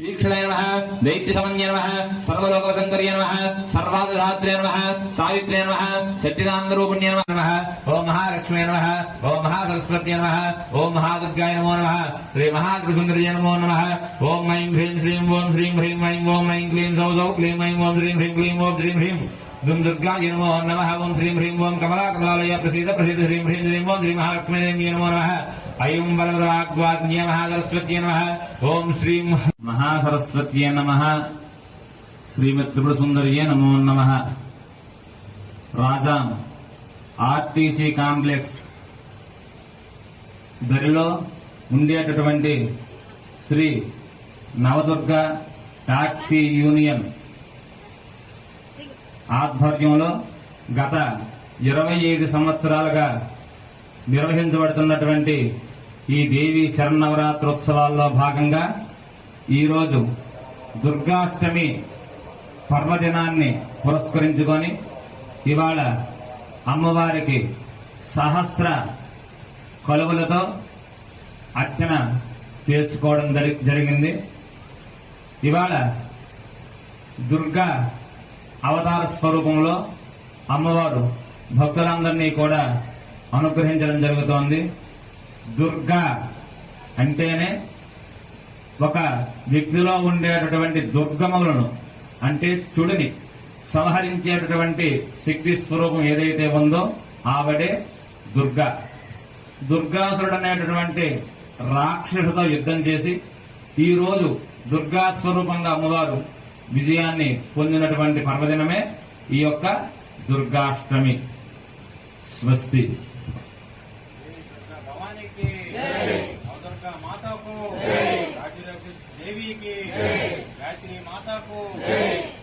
వీక్షణయ నమ దైత్యసమన్య నమ సర్వలోకసంకర్య నమ సర్వాధిరాత్రే నమ సావిత్రే నమ సత్యనాందరూపిణ్య నమ ఓం మహాలక్ష్మీ నమ ఓం మహాసరస్వత్య నమ ఓం మహాదుర్గాయ నమో నమ శ్రీ మహాకృసుందర్య నమో నమ ఓం ఐం హ్రీం శ్రీం ఓం శ్రీం హ్రీం ఐం ఓం ఐం క్లీం సౌ సౌ క్లీం ఐం ఓం శ్రీం హ్రీం క్లీం ఓం శ్రీం హ్రీం దుం దుర్గాయ నమో నమ ఓం శ్రీం హ్రీం ఓం కమలా కమలాలయ ప్రసీద ప్రసీద శ్రీం హ్రీం శ్రీం ఓం శ్రీ మహాలక్ష్మీ దేవి నమో నమ ఐం బలవాగ్వాగ్న్య మహాసరస్వత్య నమ. ఓం శ్రీ మహాసరస్వత్య నమ. శ్రీమత్ త్రిపుర సుందర్య నమో నమ. రాజాం ఆర్టీసీ కాంప్లెక్స్ దరిలో ఉండేటటువంటి శ్రీ నవదుర్గ టాక్సీ యూనియన్ ఆధ్వర్యంలో గత ఇరవై ఐదు సంవత్సరాలుగా నిర్వహించబడుతున్నటువంటి ఈ దేవి శరన్నవరాత్రోత్సవాల్లో భాగంగా ఈరోజు దుర్గాష్టమి పర్వదినాన్ని పురస్కరించుకొని ఇవాళ అమ్మవారికి సహస్ర కొలువులతో అర్చన చేసుకోవడం జరిగింది. ఇవాళ దుర్గా అవతార స్వరూపంలో అమ్మవారు భక్తులందరినీ కూడా అనుగ్రహించడం జరుగుతోంది. దుర్గా అంటేనే ఒక వ్యక్తిలో ఉండేటటువంటి దుర్గములను అంటే చుడిని సంహరించేటటువంటి శక్తి స్వరూపం ఏదైతే ఉందో ఆవిడే దుర్గా. దుర్గాసురుడు అనేటటువంటి రాక్షసుతో యుద్ధం చేసి ఈ రోజు దుర్గా స్వరూపంగా అమ్మవారు విజయాన్ని పొందినటువంటి పర్వదినమే ఈ యొక్క దుర్గాష్టమి స్వస్తి. की अवधर का माता को राजरक्षक देवी की गायत्री माता को